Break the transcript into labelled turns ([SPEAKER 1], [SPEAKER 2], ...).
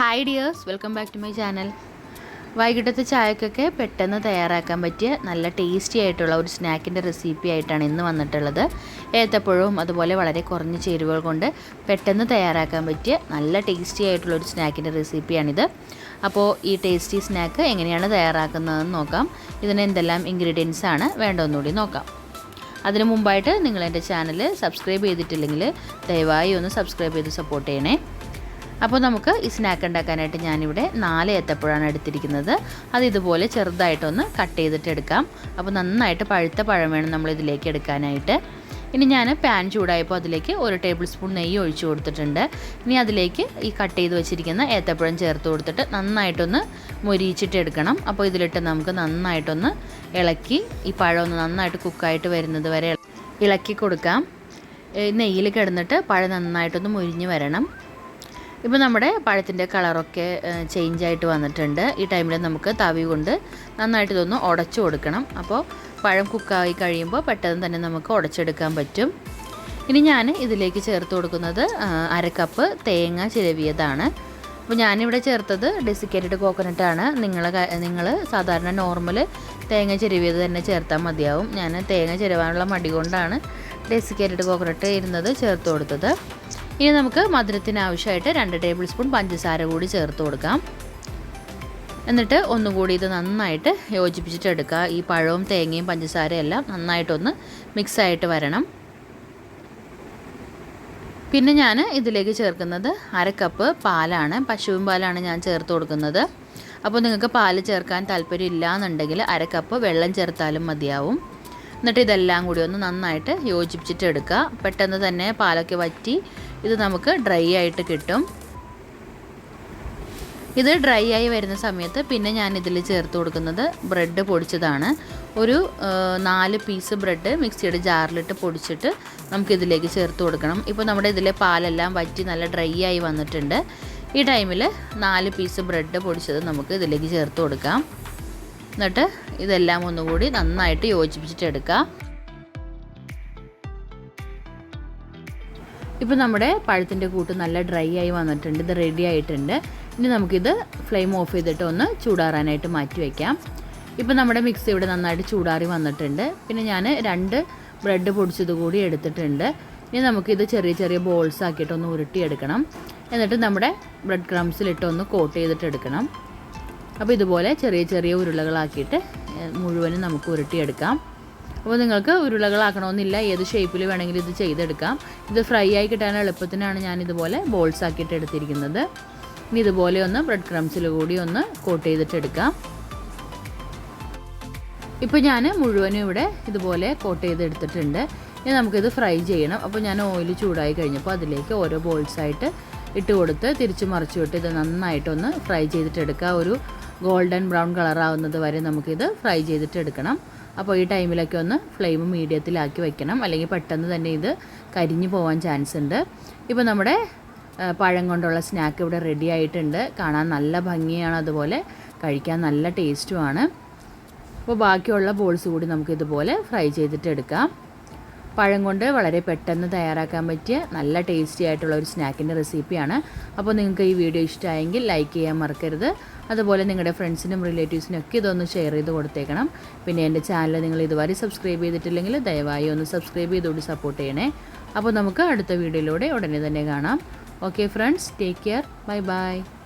[SPEAKER 1] Hi dears welcome back to my channel വൈകിട്ടത്തെ ചായക്കൊക്കെ പെട്ടെന്ന് തയ്യാറാക്കാൻ പറ്റിയ നല്ല ടേസ്റ്റി ആയിട്ടുള്ള ഒരു സ്നാക്കിന്റെ റെസിപ്പി ആയിട്ടാണ് ഇന്ന് വന്നിട്ടുള്ളത്. ഏത്തപ്പഴവും അതുപോലെ വളരെ കുറഞ്ഞ ചേരുവകൾ കൊണ്ട് പെട്ടെന്ന് തയ്യാറാക്കാൻ പറ്റിയ നല്ല ടേസ്റ്റി ആയിട്ടുള്ള ഒരു സ്നാക്കിന്റെ റെസിപ്പിയാണിത് അപ്പോൾ ഈ ടേസ്റ്റി സ്നാക്ക് എങ്ങനെയാണ് തയ്യാറാക്കുന്നതെന്ന് നോക്കാം. ഇതിന് എന്തെല്ലാം ഇൻഗ്രീഡിയൻസ് ആണ് വേണ്ടതെന്നുകൂടി നോക്കാം. അതിനു മുമ്പായിട്ട് നിങ്ങൾ എന്റെ ചാനൽ സബ്സ്ക്രൈബ് ചെയ്തിട്ടില്ലെങ്കിൽ ദയവായി ഒന്ന് സബ്സ്ക്രൈബ് ചെയ്ത് സപ്പോർട്ട് ചെയ്യണേ. അപ്പോൾ നമുക്ക് ഈ സ്നാക്ക് ഉണ്ടാക്കാനായിട്ട് ഞാനിവിടെ നാല് ഏത്തപ്പഴമാണ് എടുത്തിരിക്കുന്നത്. അത് ഇതുപോലെ ചെറുതായിട്ടൊന്ന് കട്ട് ചെയ്തിട്ട് എടുക്കാം. അപ്പോൾ നന്നായിട്ട് പഴുത്ത പഴം വേണം നമ്മൾ ഇതിലേക്ക് എടുക്കാനായിട്ട്. ഇനി ഞാൻ പാൻ ചൂടായപ്പോൾ അതിലേക്ക് ഒരു ടേബിൾ സ്പൂൺ നെയ്യ് ഒഴിച്ചു കൊടുത്തിട്ടുണ്ട്. ഇനി അതിലേക്ക് ഈ കട്ട് ചെയ്ത് വെച്ചിരിക്കുന്ന ഏത്തപ്പഴം ചേർത്ത് കൊടുത്തിട്ട് നന്നായിട്ടൊന്ന് മൊരിയിച്ചിട്ട് എടുക്കണം. അപ്പോൾ ഇതിലിട്ട് നമുക്ക് നന്നായിട്ടൊന്ന് ഇളക്കി ഈ പഴം ഒന്ന് നന്നായിട്ട് കുക്കായിട്ട് വരുന്നത് വരെ ഇളക്കി കൊടുക്കാം. നെയ്യിൽ കിടന്നിട്ട് പഴം നന്നായിട്ടൊന്ന് മുരിഞ്ഞ് വരണം. ഇപ്പോൾ നമ്മുടെ പഴത്തിന്റെ കളറൊക്കെ ചേഞ്ച് ആയിട്ട് വന്നിട്ടുണ്ട്. ഈ ടൈമിൽ നമുക്ക് തവി കൊണ്ട് നന്നായിട്ട് ഇതൊന്ന് ഉടച്ചു കൊടുക്കണം. അപ്പോൾ പഴം കുക്കായി കഴിയുമ്പോൾ പെട്ടെന്ന് തന്നെ നമുക്ക് ഉടച്ചെടുക്കാൻ പറ്റും. ഇനി ഞാൻ ഇതിലേക്ക് ചേർത്ത് കൊടുക്കുന്നത് അരക്കപ്പ് തേങ്ങ ചിരവിയതാണ്. അപ്പോൾ ഞാനിവിടെ ചേർത്തത് ഡെസിക്കേറ്റഡ് ആണ്. നിങ്ങൾ നിങ്ങൾ സാധാരണ നോർമൽ തേങ്ങ ചിരവിയത് തന്നെ ചേർത്താൽ മതിയാവും. ഞാൻ തേങ്ങ ചിരവാനുള്ള മടി കൊണ്ടാണ് ഡെസിക്കേറ്റഡ് കോക്കനട്ട് ഇരുന്നത് ചേർത്ത് കൊടുത്തത്. ഇനി നമുക്ക് മധുരത്തിന് ആവശ്യമായിട്ട് രണ്ട് ടേബിൾ സ്പൂൺ പഞ്ചസാര കൂടി ചേർത്ത് കൊടുക്കാം. എന്നിട്ട് ഒന്നും കൂടി ഇത് നന്നായിട്ട് യോജിപ്പിച്ചിട്ട് എടുക്കുക. ഈ പഴവും തേങ്ങയും പഞ്ചസാരയും എല്ലാം നന്നായിട്ടൊന്ന് മിക്സായിട്ട് വരണം. പിന്നെ ഞാൻ ഇതിലേക്ക് ചേർക്കുന്നത് അര കപ്പ് പാലാണ്. പശുവിൻ പാലാണ് ഞാൻ ചേർത്ത് കൊടുക്കുന്നത്. അപ്പോൾ നിങ്ങൾക്ക് പാൽ ചേർക്കാൻ താല്പര്യം ഇല്ല എന്നുണ്ടെങ്കിൽ അര കപ്പ് വെള്ളം ചേർത്താലും മതിയാവും. എന്നിട്ട് ഇതെല്ലാം കൂടി ഒന്ന് നന്നായിട്ട് യോജിപ്പിച്ചിട്ട് എടുക്കുക. പെട്ടെന്ന് തന്നെ പാലൊക്കെ വറ്റി ഇത് നമുക്ക് ഡ്രൈ ആയിട്ട് കിട്ടും. ഇത് ഡ്രൈ ആയി വരുന്ന സമയത്ത് പിന്നെ ഞാൻ ഇതിൽ ചേർത്ത് കൊടുക്കുന്നത് ബ്രെഡ് പൊടിച്ചതാണ്. ഒരു നാല് പീസ് ബ്രെഡ് മിക്സിയുടെ ജാറിലിട്ട് പൊടിച്ചിട്ട് നമുക്കിതിലേക്ക് ചേർത്ത് കൊടുക്കണം. ഇപ്പോൾ നമ്മുടെ ഇതിലെ പാലെല്ലാം വറ്റി നല്ല ഡ്രൈ ആയി വന്നിട്ടുണ്ട്. ഈ ടൈമിൽ നാല് പീസ് ബ്രെഡ് പൊടിച്ചത് നമുക്ക് ഇതിലേക്ക് ചേർത്ത് കൊടുക്കാം. എന്നിട്ട് ഇതെല്ലാം ഒന്നുകൂടി നന്നായിട്ട് യോജിപ്പിച്ചിട്ട് എടുക്കാം. ഇപ്പോൾ നമ്മുടെ പഴത്തിന്റെ കൂട്ട് നല്ല ഡ്രൈ ആയി വന്നിട്ടുണ്ട് ഇത് റെഡി ആയിട്ടുണ്ട്. ഇനി നമുക്കിത് ഫ്ലെയിം ഓഫ് ചെയ്തിട്ട് ഒന്ന് ചൂടാറാനായിട്ട് മാറ്റി വയ്ക്കാം ഇപ്പോൾ നമ്മുടെ മിക്സ് ഇവിടെ നന്നായിട്ട് ചൂടാറി വന്നിട്ടുണ്ട്. പിന്നെ ഞാൻ രണ്ട് ബ്രെഡ് പൊടിച്ചത് കൂടി എടുത്തിട്ടുണ്ട്. ഇനി നമുക്കിത് ചെറിയ ചെറിയ ബോൾസ് ആക്കിയിട്ട് ഒന്ന് ഉരുട്ടിയെടുക്കണം. എന്നിട്ട് നമ്മുടെ ബ്രെഡ് ക്രംസിലിട്ട് ഒന്ന് കോട്ട് ചെയ്തിട്ട് എടുക്കണം. അപ്പോൾ ഇതുപോലെ ചെറിയ ചെറിയ ഉരുളകളാക്കിയിട്ട് മുഴുവനും നമുക്ക് ഉരുട്ടിയെടുക്കാം. അപ്പോൾ നിങ്ങൾക്ക് ഉരുളകളാക്കണമെന്നില്ല. ഏത് ഷേപ്പിൽ വേണമെങ്കിലും ഇത് ചെയ്തെടുക്കാം. ഇത് ഫ്രൈ ആയി കിട്ടാൻ എളുപ്പത്തിനാണ് ഞാൻ ഇതുപോലെ ബോൾസ് ആക്കിയിട്ട് എടുത്തിരിക്കുന്നത്. ഇനി ഇതുപോലെ ഒന്ന് ബ്രെഡ് ക്രംസിൽ കൂടി ഒന്ന് കോട്ട് ചെയ്തിട്ടെടുക്കാം ഇപ്പോൾ ഞാൻ മുഴുവനും ഇവിടെ ഇതുപോലെ കോട്ട് ചെയ്തെടുത്തിട്ടുണ്ട് ഇനി നമുക്കിത് ഫ്രൈ ചെയ്യണം. അപ്പോൾ ഞാൻ ഓയിൽ ചൂടായി കഴിഞ്ഞപ്പോൾ അതിലേക്ക് ഓരോ ബോൾസായിട്ട് ഇട്ട് കൊടുത്ത് തിരിച്ച് മറിച്ച് വിട്ട് ഇത് നന്നായിട്ടൊന്ന് ഫ്രൈ ചെയ്തിട്ടെടുക്കുക ഒരു ഗോൾഡൻ ബ്രൗൺ കളറാവുന്നത് വരെ നമുക്കിത് ഫ്രൈ ചെയ്തിട്ട് എടുക്കണം. അപ്പോൾ ഈ ടൈമിലൊക്കെ ഒന്ന് ഫ്ലെയിം മീഡിയത്തിലാക്കി വെക്കണം. അല്ലെങ്കിൽ പെട്ടെന്ന് തന്നെ ഇത് കരിഞ്ഞു പോകാൻ ചാൻസ് ഉണ്ട്. ഇപ്പോൾ നമ്മുടെ പഴം കൊണ്ടുള്ള സ്നാക്ക് ഇവിടെ റെഡി ആയിട്ടുണ്ട്. കാണാൻ നല്ല ഭംഗിയാണ്. അതുപോലെ കഴിക്കാൻ നല്ല ടേസ്റ്റുമാണ് അപ്പോൾ ബാക്കിയുള്ള ബോൾസ് കൂടി നമുക്ക് ഇതുപോലെ ഫ്രൈ ചെയ്തിട്ട് എടുക്കാം. പഴം കൊണ്ട് വളരെ പെട്ടെന്ന് തയ്യാറാക്കാൻ പറ്റിയ നല്ല ടേസ്റ്റി ആയിട്ടുള്ള ഒരു സ്നാക്കിന്റെ റെസിപ്പിയാണ് അപ്പോൾ നിങ്ങൾക്ക് ഈ വീഡിയോ ഇഷ്ടമായെങ്കിൽ ലൈക്ക് ചെയ്യാൻ മറക്കരുത്. അതുപോലെ നിങ്ങളുടെ ഫ്രണ്ട്സിനും റിലേറ്റീവ്സിനും ഒക്കെ ഇതൊന്ന് ഷെയർ ചെയ്ത് കൊടുത്തേക്കണം. പിന്നെ എന്റെ ചാനൽ നിങ്ങൾ ഇതുവരെ സബ്സ്ക്രൈബ് ചെയ്തിട്ടില്ലെങ്കിൽ ദയവായി ഒന്ന് സബ്സ്ക്രൈബ് ചെയ്തുകൊണ്ട് സപ്പോർട്ട് ചെയ്യണേ. അപ്പോൾ നമുക്ക് അടുത്ത വീഡിയോയിലൂടെ ഉടനെ തന്നെ കാണാം. Okay friends take care bye bye